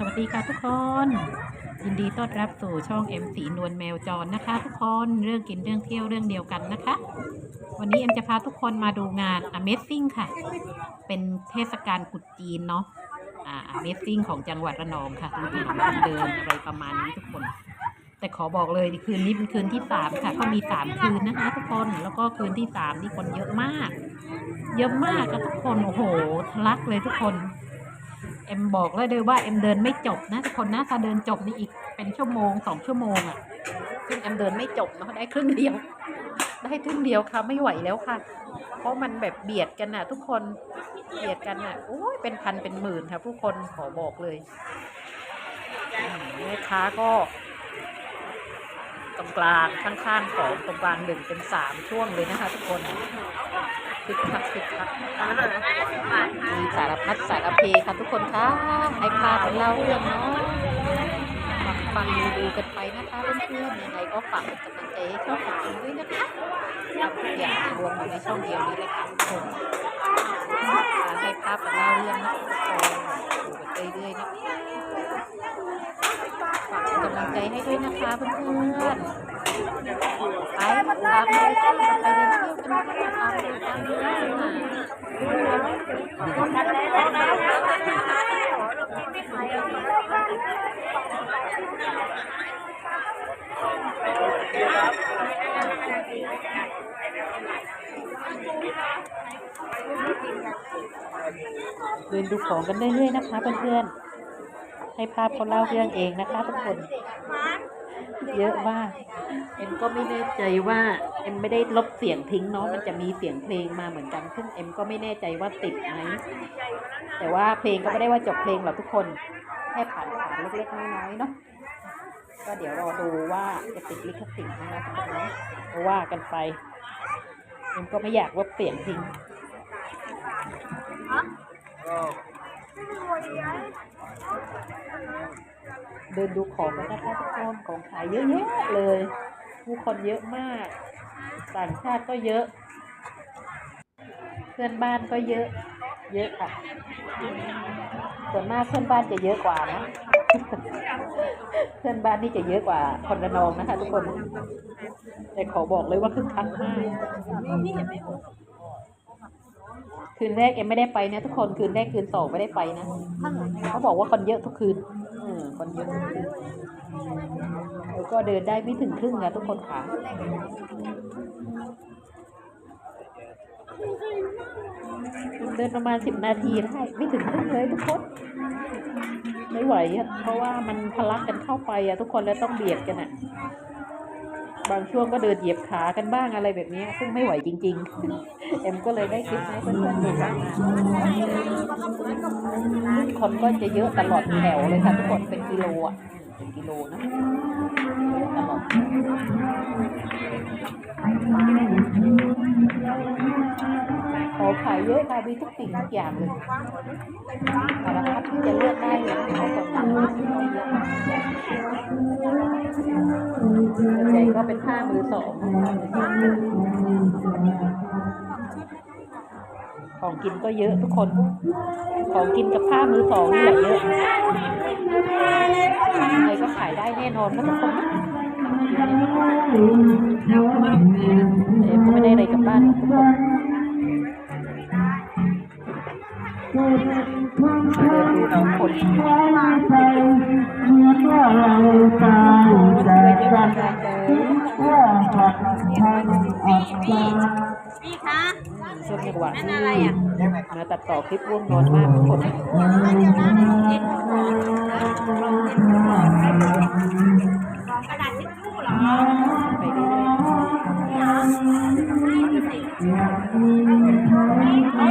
สวัสดีค่ะทุกคน ยินดีต้อนรับสู่ช่องเอ็มสีนวลแมวจรนะคะ ทุกคนเรื่องกินเรื่องเที่ยวเรื่องเดียวกันนะคะ วันนี้เอ็มจะพาทุกคนมาดูงาน Amazing ค่ะ เป็นเทศกาลกุดจีนเนาะอ่า Amazing ของจังหวัดระนองค่ะดูถนนคนเดินอะไรประมาณนี้ทุกคน แต่ขอบอกเลยคืนนี้เป็นคืนที่สามค่ะเขามีสามคืนนะคะ ทุกคนแล้วก็คืนที่สามนี่คนเยอะมาก เยอะมากค่ะทุกคนโอ้โหทะลักเลยทุกคน เอ็มบอกเลยเลยว่าเอ็มเดินไม่จบนะทุกคนนะถ้าเดินจบนี่อีกเป็นชั่วโมงสองชั่วโมงอะ่ะซึ่งเอ็มเดินไม่จบเนาะได้ครึ่งเดียว ได้ครึ่งเดียวค่ะไม่ไหวแล้วค่ะ เพราะมันแบบเบียดกันน่ะ ทุกคนเบียดกันน่ะโอ้ยเป็นพันเป็นหมื่นค่ะผู้คนขอบอกเลยแม่ค้าก็ตรงกลางข้างๆของตรงกลางหนึ่งเป็นสามช่วงเลยนะคะ ทุกคน คึกคักคึกคักมีสารพัดสารเพค่ะทุกคนคะให้พากันเล่าเรื่องเนาะฟังฟังดูดูกันไปนะคะเพื่อนๆยังไงก็ฝากเป็นกำลังใจให้ช่องของคุณด้วยนะคะทำทุกอย่างรวมอยู่ในช่องเดียวนี้เลยค่ะทุกคนให้ภาพกันเล่าเรื่องนะคะทุกคนดูกันเรื่อยๆนะคะฝากเป็นกำลังใจให้ด้วยนะคะเพื่อนๆ ไปตามเลยค่ะไปเดินเที่ยวกันนะคะตามเลยตามเลยค่ะเดินดูของกันเรื่อยๆนะคะเพื่อนๆให้ภาพเขาเล่าเรื่องเองนะคะทุกคน เยอะมาก เอ็มก็ไม่แน่ใจว่าเอ็มไม่ได้ลบเสียงทิ้งเนาะมันจะมีเสียงเพลงมาเหมือนกัน ซึ่งเอ็มก็ไม่แน่ใจว่าติดไหมแต่ว่าเพลงก็ไม่ได้ว่าจบเพลงหรอกทุกคนแค่ผ่านผ่านๆเล็กๆน้อยๆเนาะก็เดี๋ยวรอดูว่าจะติดลิขสิทธิ์ไหมนะคนเนาะก็ว่ากันไปเอ็มก็ไม่อยากลบเสียงทิ้งเดินดูของกันนะคะทุกคนของขายเยอะๆเลย ผู้คนเยอะมาก ต่างชาติก็เยอะ เพื่อนบ้านก็เยอะ เยอะค่ะ ส่วนมากเพื่อนบ้านจะเยอะกว่านะ เพื่อนบ้านนี่จะเยอะกว่าคนระนองนะคะ ทุกคน แต่ขอบอกเลยว่าคึกคักมากคืนแรกเอ็มไม่ได้ไปนะทุกคนคืนแรกคืนสองไม่ได้ไปนะเขาบอกว่าคนเยอะทุกคืนออคนเยอะทุกคืน แล้วก็เดินได้ไม่ถึงครึ่งนะทุกคนค่ะเดินประมาณสิบนาทีได้ไม่ถึงครึ่งเลยทุกคนไม่ไหวอะเพราะว่ามันทะลักกันเข้าไปอะทุกคนแล้วต้องเบียดกันอะบางช่วงก็เดินเหยียบขากันบ้างอะไรแบบนี้ ซึ่งไม่ไหวจริง ๆ เอ็มก็เลยได้คลิปให้เพื่อนๆดูบ้างคนก็จะเยอะตลอดแถวเลยค่ะทุกคนเป็นกิโลอะเป็นกิโลนะ เยอะตลอดขอขายเยอะค่ะมีทุกสิ่งทุกอย่างเลยสารพัดที่จะเลือกได้เลยเขาคนทำไม่เยอะส่วนใหญ่ก็เป็นผ้ามือสองของกินก็เยอะทุกคน ของกินกับผ้ามือสองนี่แหละเยอะอะไรก็ขายได้แน่นอนนะทุกคน นะแต่ก็ไม่ได้อะไรกลับบ้านหรอกทุกคนเดินดูน้องคนช่วยด้วยกันเลยพี่คะช่วงจังหวะนั่นที่อะไรอะมาตัดต่อคลิปร่วงนอนมากทุกคนกระดาษทิชชู่เหรอ ไปเรื่อ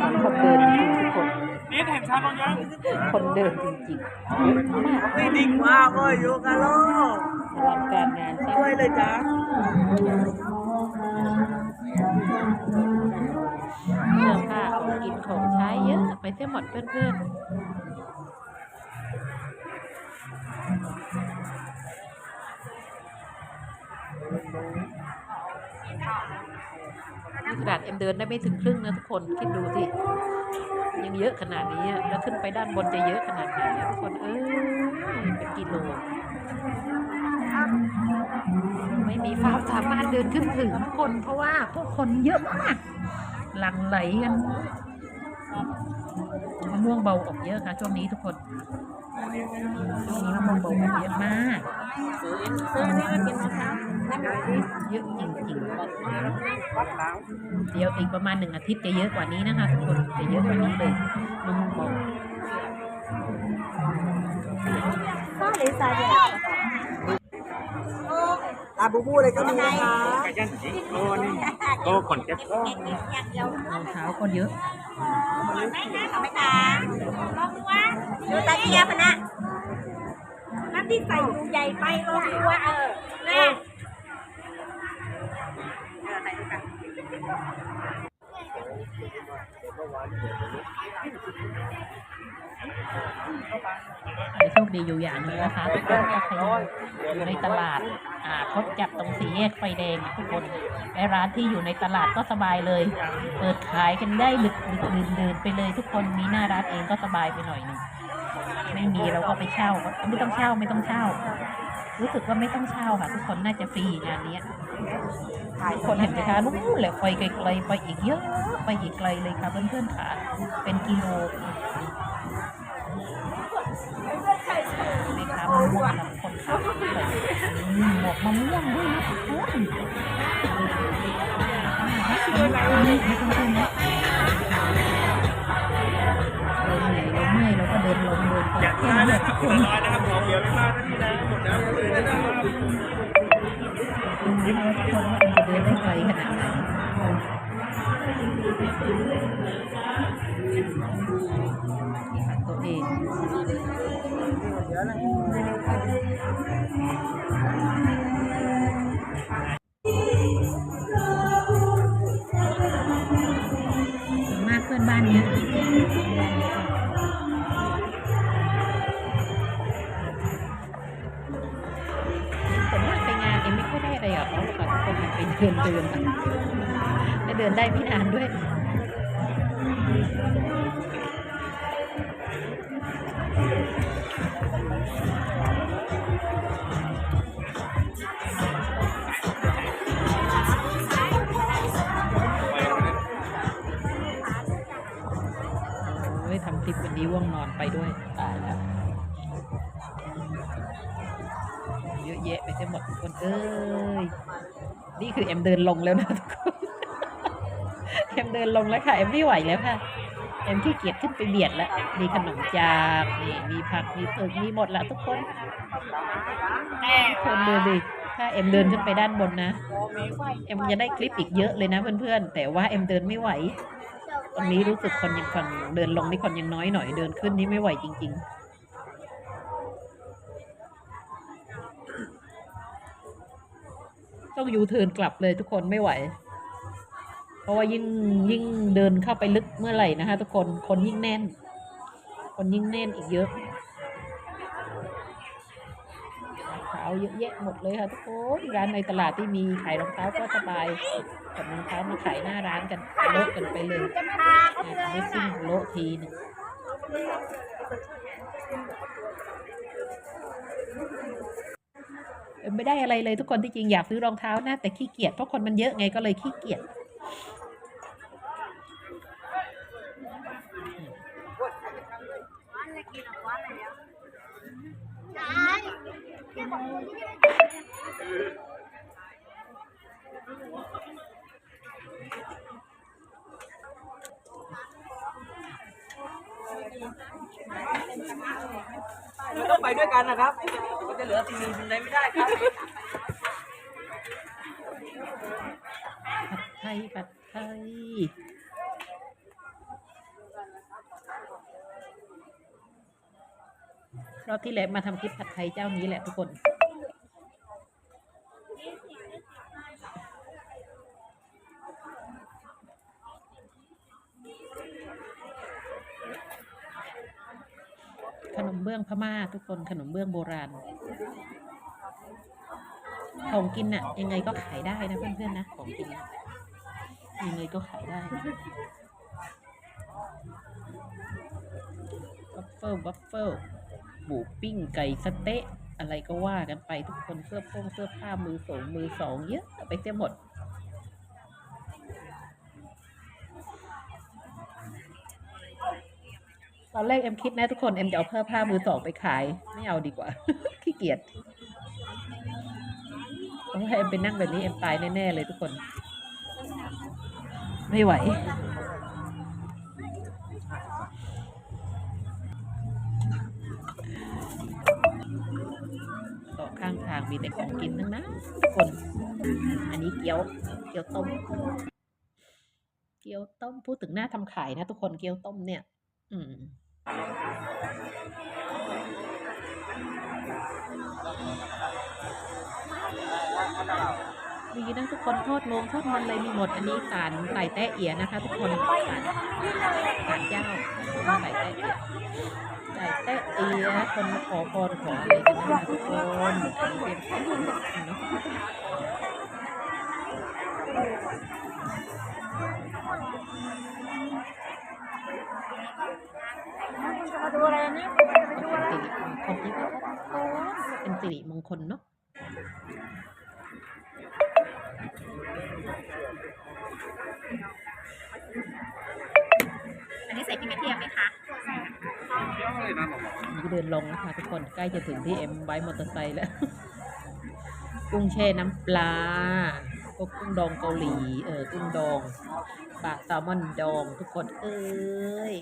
ยๆคนเดินจริงๆทุกคนนี่เห็นชาลงยังคนเดินจริงๆเยอะมากไม่ดิ่งว่าก็อยู่กันโลกอลังการงานสร้าง ด้วยเลยจ้าเสื้อผ้าของกินของใช้เยอะ ไปเที่ยวหมดเพื่อนๆ เอ็มเดินได้ไม่ถึงครึ่งนะทุกคนคิดดูสิยังเยอะขนาดนี้แล้วขึ้นไปด้านบนจะเยอะขนาดไหนอะทุกคนเอ้ยเป็นกิโลไม่มีความสามารถเดินขึ้นถึงทุกคนเพราะว่าผู้คนเยอะมากหลั่งไหลกันมะม่วงเบาออกเยอะค่ะช่วงนี้ทุกคนช่วงนี้มะม่วงเบาออกเยอะมากซื้อนี่มากินมะพร้าวน้ำหวาน เยอะจริงๆ เดี๋ยวอีกประมาณหนึ่งอาทิตย์จะเยอะกว่านี้นะคะทุกคนจะเยอะกว่านี้เลยมะม่วงบาก็เลยใส่เลยลาบูบูเลยก็มีนะคะกระยันจิโอ้นี่โอ้ขอนแก่นอย่างเยวรองเท้าก็เยอะเอาไหมคะลองดูว่าดูตาเกียบนะน้ำที่ใส่ดูใหญ่ไปลองดูว่าเออแม่ โชคดีอยู่อย่างนึงนะคะทุกคนก็คือยู่ในตลาดอ่าเขาจับตรงสีแยกไฟแดงทุกคนไอร้านที่อยู่ในตลาดก็สบายเลย เปิดขายกันได้ดึกดึกดื่นดื่นไปเลยทุกคนมีหน้าร้านเองก็สบายไปหน่อยนึงไม่มีเราก็ไปเช่า ไม่ต้องเช่าไม่ต้องเช่า รู้สึกว่าไม่ต้องเช่าค่ะ ทุกคนน่าจะฟรีงานเนี้ยทุกคนเห็นไหมคะนู่นแหละไปไกลๆไปอีกเยอะไปอีกไกลเลยค่ะเพื่อนๆค่ะเป็นกิโลในคะมะม่วงกับคนขับหมวกมะม่วงด้วยนะคุณนี่ไม่ต้องพูดนะเราเหนื่อยเราเมื่อยเราก็เดินลงเดินไปแค่นี้แหละทุกคนร้อ ยนะครับของเหลือไม่มากนะพี่นะหมดแล้วเลยนะครับดูนะทุกคนว่าเอ็มจะเดินได้ไกลขนาดไหนนี่ค่ะตัวเองส่วนมากเพื่อนบ้านเย เดินเดินอะและเดินได้ไม่นานด้วย นี่คือเอ็มเดินลงแล้วนะทุกคนเอ็มเดินลงแล้วค่ะเอ็มไม่ไหวแล้วค่ะเอ็มขี้เกียจขึ้นไปเบียดแล้วมีขนมจากนี่มีผักมีเผือกมีหมดละทุกคนทุกคนดูดิถ้าเอ็มเดินขึ้นไปด้านบนนะเอ็มจะได้คลิปอีกเยอะเลยนะเพื่อนๆแต่ว่าเอ็มเดินไม่ไหวตอนนี้รู้สึกคนยังฝั่งเดินลงนี่คนยังน้อยหน่อยเดินขึ้นนี่ไม่ไหวจริง ๆ ต้องยูเทิร์นกลับเลยทุกคนไม่ไหว เพราะว่ายิ่งยิ่งเดินเข้าไปลึกเมื่อไหร่นะคะทุกคนคนยิ่งแน่น คนยิ่งแน่นอีกเยอะรองเท้าเยอะแยะหมดเลยค่ะทุกคนร้านในตลาดที่มีขายรองเท้าก็สบายกับรองเท้ามาขายหน้าร้านกันโละกันไปเลยจะพาเขาอะเลยไม่ซิ่งโละทีหนึงเออ ไม่ได้อะไรเลยทุกคนที่จริงอยากซื้อรองเท้านะ แต่ขี้เกียจเพราะคนมันเยอะไงก็เลยขี้เกียจ ต้องไปด้วยกันนะครับมันจะเหลือสิ่งหนึ่งสิ่งใดไม่ได้ครับผัดไทยผัดไทยรอบที่แล้วมาทำคลิปผัดไทยเจ้านี้แหละทุกคน ขนมเบื้องพม่าทุกคนขนมเบื้องโบราณ ของกินน่ะ ยังไงก็ขายได้นะเพื่อนๆนะของกินน่ะยังไงก็ขายได้บัฟเฟิลวัฟเฟิลหมูปิ้งไก่สเต๊ะอะไรก็ว่ากันไปทุกคนเสื้อโพงเสื้อผ้ามือสองมือสองเยอะไปเสียหมด อนแรกเอ็มคิดนะทุกคนเอ็มจะเอาเสื้อผ้ามือสองไปขาย ไม่เอาดีกว่าขี้เกียจเพราะว่าเอ็มไปนั่งแบบนี้เอ็มตายแน่ๆเลยทุกคน ไม่ไหวต่อข้างทางมีแต่ของกินทั้งนั้นทุกคน อันนี้เกี๊ยวเกี๊ยวต้ม เกี๊ยวต้มพูดถึงหน้าทำขายนะทุกคนเกี๊ยวต้มเนี่ย อืม มีนะทุกคนทอดลงทอดมันเลยมีหมด อันนี้สารไต่แต้เอียนะคะ ทุกคนสารสารเจ้าไต่แต้เอียไต่แต้เอียคนขอพรขออะไรกันนะคะทุกคนอันนี้เป็นของเนาะ อะไรอันนี้จะมาดูอะไรสิริมงคลที่ว่าเป็นสิริมงคลเนาะอันนี้ใส่พริกกระเทียมไหมคะนี่เดินลงนะคะทุกคนใกล้จะถึงที่เอ็มไบค์มอเตอร์ไซค์แล้ว กุ้งแช่น้ำปลาพวกกุ้งดองเกาหลี เออ กุ้งดองปลาแซลมอนดองทุกคน เอ้ย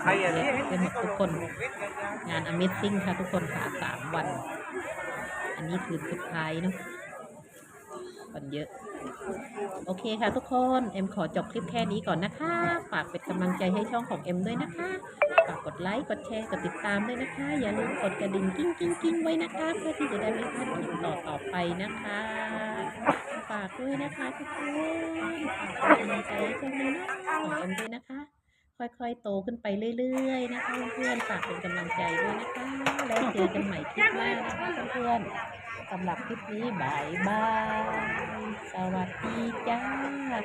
ใครอะเปหมทุกคน งาน Amazing ค่ะทุกคนค่ะสามวัน อันนี้คือสุดท้ายเนาะวันเยอะ โอเคค่ะทุกคน เอ็มขอจบคลิปแค่นี้ก่อนนะคะ ฝากเป็นกำลังใจให้ช่องของเอ็มด้วยนะคะ ฝากกดไลค์ กดแชร์ กดติดตามด้วยนะคะ อย่าลืมกดกระดิ่งกิ้งกิ้งกิ้งไว้นะคะ เพื่อที่จะได้ไม่พลาดคลิปต่อต่อๆไปนะคะ ฝากด้วยนะคะทุกคนฝากเป็นกำลังใจให้ช่องนี้ของเอ็มด้วยนะคะ ค่อยๆ โตขึ้นไปเรื่อยๆ นะคะเพื่อนๆ ฝากเป็นกำลังใจด้วยนะคะ แล้วเจอกันใหม่คลิปหน้านะคะเพื่อนๆ สำหรับคลิปนี้บายบาย สวัสดีจ้า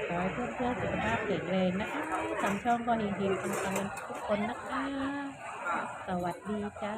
ขอให้เพื่อนๆสุขภาพแข็งแรงนะคะทำช่องก็เฮงๆปังๆกันทุกคนนะคะ สวัสดีจ้า